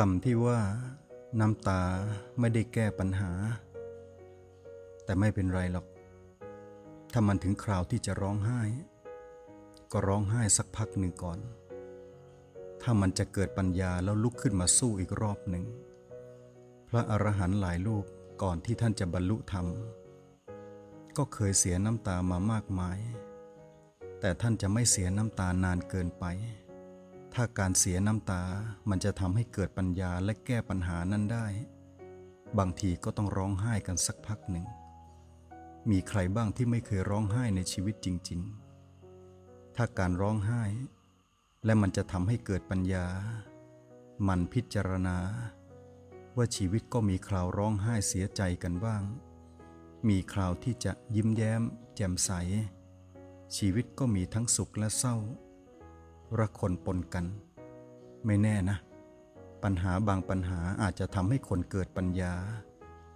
คำที่ว่า น้ำตาไม่ได้แก้ปัญหา แต่ไม่เป็นไรหรอก ถ้ามันถึงคราวที่จะร้องไห้ ก็ร้องไห้สักพักหนึ่งก่อน ถ้ามันจะเกิดปัญญาแล้วลุกขึ้นมาสู้อีกรอบหนึ่ง พระอรหันต์หลายรูปก่อนที่ท่านจะบรรลุธรรม ก็เคยเสียน้ำตามามากมาย แต่ท่านจะไม่เสียน้ำตานานเกินไป ถ้าการเสียน้ำตา มันจะทำให้เกิดปัญญาและแก้ปัญหานั้นได้ บางทีก็ต้องร้องไห้กันสักพักหนึ่ง มีใครบ้างที่ไม่เคยร้องไห้ในชีวิตจริง ๆ ถ้าการร้องไห้ และมันจะทำให้เกิดปัญญา มันพิจารณา ว่าชีวิตก็มีคราวร้องไห้เสียใจกันบ้าง มีคราวที่จะยิ้มแย้ม แจ่มใส ชีวิตก็มีทั้งสุขและเศร้า ระคนปนกัน ไม่แน่นะ ปัญหาบางปัญหาอาจจะทำให้คนเกิดปัญญา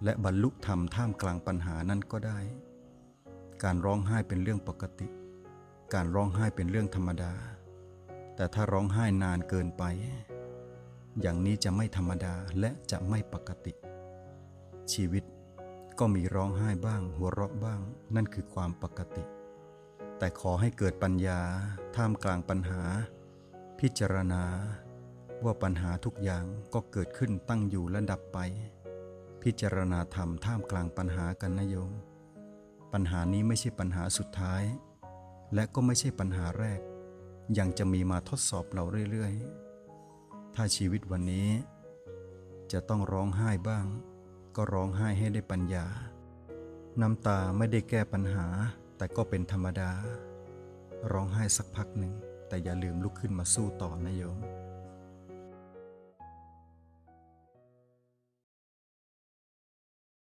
และบรรลุธรรมท่ามกลางปัญหานั้นก็ได้ การร้องไห้เป็นเรื่องปกติ การร้องไห้เป็นเรื่องธรรมดา แต่ถ้าร้องไห้นานเกินไป อย่างนี้จะไม่ธรรมดาและจะไม่ปกติ ชีวิตก็มีร้องไห้บ้างหัวเราะบ้างนั่นคือความปกติ แต่ขอให้เกิดปัญญาท่ามกลางปัญหา พิจารณา ว่าปัญหาทุกอย่างก็เกิดขึ้นตั้งอยู่และดับไป พิจารณาธรรมท่ามกลางปัญหากันนะโยม ปัญหานี้ไม่ใช่ปัญหาสุดท้าย และก็ไม่ใช่ปัญหาแรก ยังจะมีมาทดสอบเราเรื่อยๆ ถ้าชีวิตวันนี้ จะต้องร้องไห้บ้าง ก็ร้องไห้ให้ได้ปัญญา น้ำตาไม่ได้แก้ปัญหาแต่ก็เป็นธรรมดา ร้องไห้สักพักหนึ่ง แต่อย่าลืมลุกขึ้นมาสู้ต่อนะโยม